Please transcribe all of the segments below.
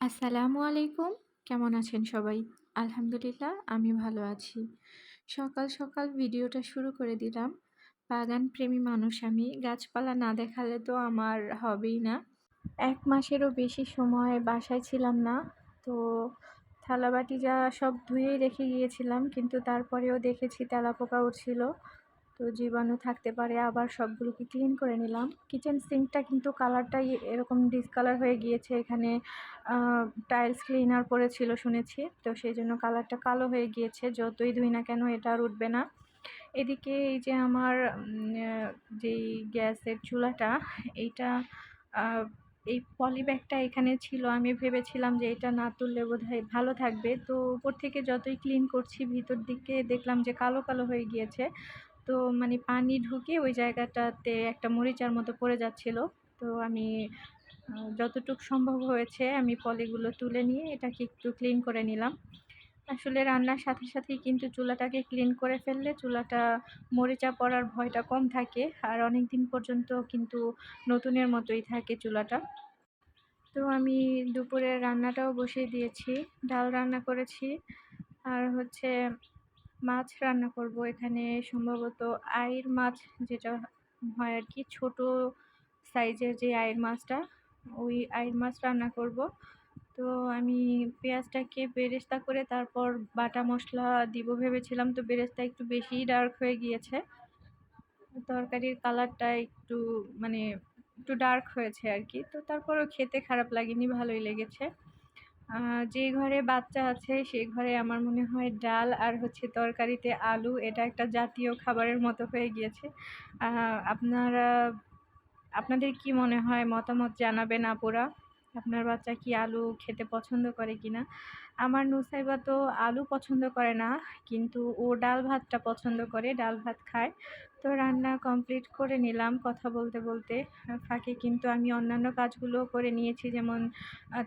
আসসালামু আলাইকুম। কেমন আছেন সবাই? আলহামদুলিল্লাহ, আমি ভালো আছি। সকাল সকাল ভিডিওটা শুরু করে দিলাম। বাগান প্রেমী মানুষ আমি। গাছপালা না দেখালে তো আমার হবেই না। এক মাসেরও বেশি সময় বাসায় ছিলাম না। তো থালাবাটি যা সব ধুয়েই রেখে গিয়েছিলাম, কিন্তু তারপরেও দেখেছি তেলাপোকা উঠছিল। তো জীবাণু থাকতে পারে, আবার সবগুলোকে ক্লিন করে নিলাম। কিচেন সিঙ্কটা কিন্তু কালারটাই এরকম ডিসকালার হয়ে গিয়েছে এখানে। টাইলস ক্লিনার পড়েছিল শুনেছি, তো সেই জন্য কালারটা কালো হয়ে গিয়েছে, যতই ধুই না কেন এটা আর উঠবে না। এদিকে এই যে আমার যেই গ্যাসের চুলাটা, এইটা এই পলিব্যাগটা এখানে ছিল। আমি ভেবেছিলাম যে এটা না তুললে বোধহয় ভালো থাকবে। তো উপর থেকে যতই ক্লিন করছি, ভিতর দিকে দেখলাম যে কালো কালো হয়ে গিয়েছে। তো মানে পানি ঢুকে ওই জায়গাটাতে একটা মরিচার মতো পড়ে যাচ্ছিল। তো আমি যতটুকু সম্ভব হয়েছে আমি পলিগুলো তুলে নিয়ে এটাকে একটু ক্লিন করে নিলাম। আসলে রান্নার সাথে সাথেই কিন্তু চুলাটাকে ক্লিন করে ফেললে চুলাটা মরিচা পড়ার ভয়টা কম থাকে আর অনেক দিন পর্যন্ত কিন্তু নতুনের মতোই থাকে চুলাটা। তো আমি দুপুরের রান্নাটাও বসিয়ে দিয়েছি, ডাল রান্না করেছি। আর হচ্ছে মাছ রান্না করব। এখানে সম্ভবত আয়ের মাছ যেটা হয় আর কি, ছোট সাইজের যে আয়ের মাছটা, ওই আয়ের মাছ রান্না করব। তো আমি পেঁয়াজটাকে বেরেস্তা করে তারপর বাটা মশলা দিব ভেবেছিলাম, তো বেরেস্তা একটু বেশিই ডার্ক হয়ে গিয়েছে। তরকারির কালারটা একটু মানে একটু ডার্ক হয়েছে আর কি, তো তারপরও খেতে খারাপ লাগেনি, ভালোই লেগেছে। যে ঘরে বাচ্চা আছে সেই ঘরে আমার মনে হয় ডাল আর হচ্ছে তরকারিতে আলু, এটা একটা জাতীয় খাবারের মতো হয়ে গিয়েছে। আপনারা, আপনাদের কি মনে হয় মতামত জানাবেন আপুরা? আপনার বাচ্চা কি আলু খেতে পছন্দ করে কি না আমার নুসাইবা তো আলু পছন্দ করে না, কিন্তু ও ডাল ভাতটা পছন্দ করে, ডাল ভাত খায়। তো রান্না কমপ্লিট করে নিলাম কথা বলতে বলতে। ফাঁকে কিন্তু আমি অন্যান্য কাজগুলো করে নিয়েছি, যেমন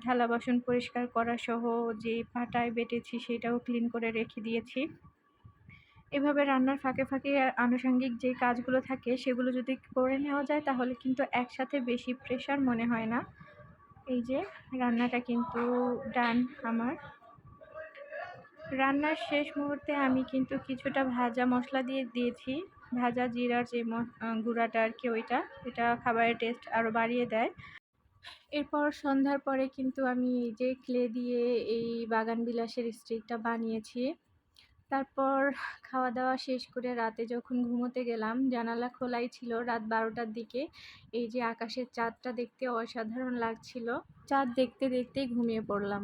থালা বাসন পরিষ্কার করা সহ যে পাটায় বেটেছি সেটাও ক্লিন করে রেখে দিয়েছি। এভাবে রান্নার ফাঁকে ফাঁকে আনুষঙ্গিক যে কাজগুলো থাকে সেগুলো যদি করে নেওয়া যায় তাহলে কিন্তু একসাথে বেশি প্রেশার মনে হয় না। এই যে রান্নাটা কিন্তু ডান আমার। রান্নার শেষ মুহূর্তে আমি কিন্তু কিছুটা ভাজা মশলা দিয়ে দিয়েছি। ভাজা জিরার যে গুঁড়াটা আর কি ওইটা, এটা খাবারের টেস্ট আরও বাড়িয়ে দেয়। এরপর সন্ধ্যার পরে কিন্তু আমি এই যে ক্লে দিয়ে এই বাগান বিলাসের স্টিকটা বানিয়েছি। তারপর খাওয়া দাওয়া শেষ করে রাতে যখন ঘুমোতে গেলাম, জানালা খোলাই ছিল রাত বারোটার দিকে। এই যে আকাশের চাঁদটা দেখতে অসাধারণ লাগছিল। চাঁদ দেখতে দেখতেই ঘুমিয়ে পড়লাম।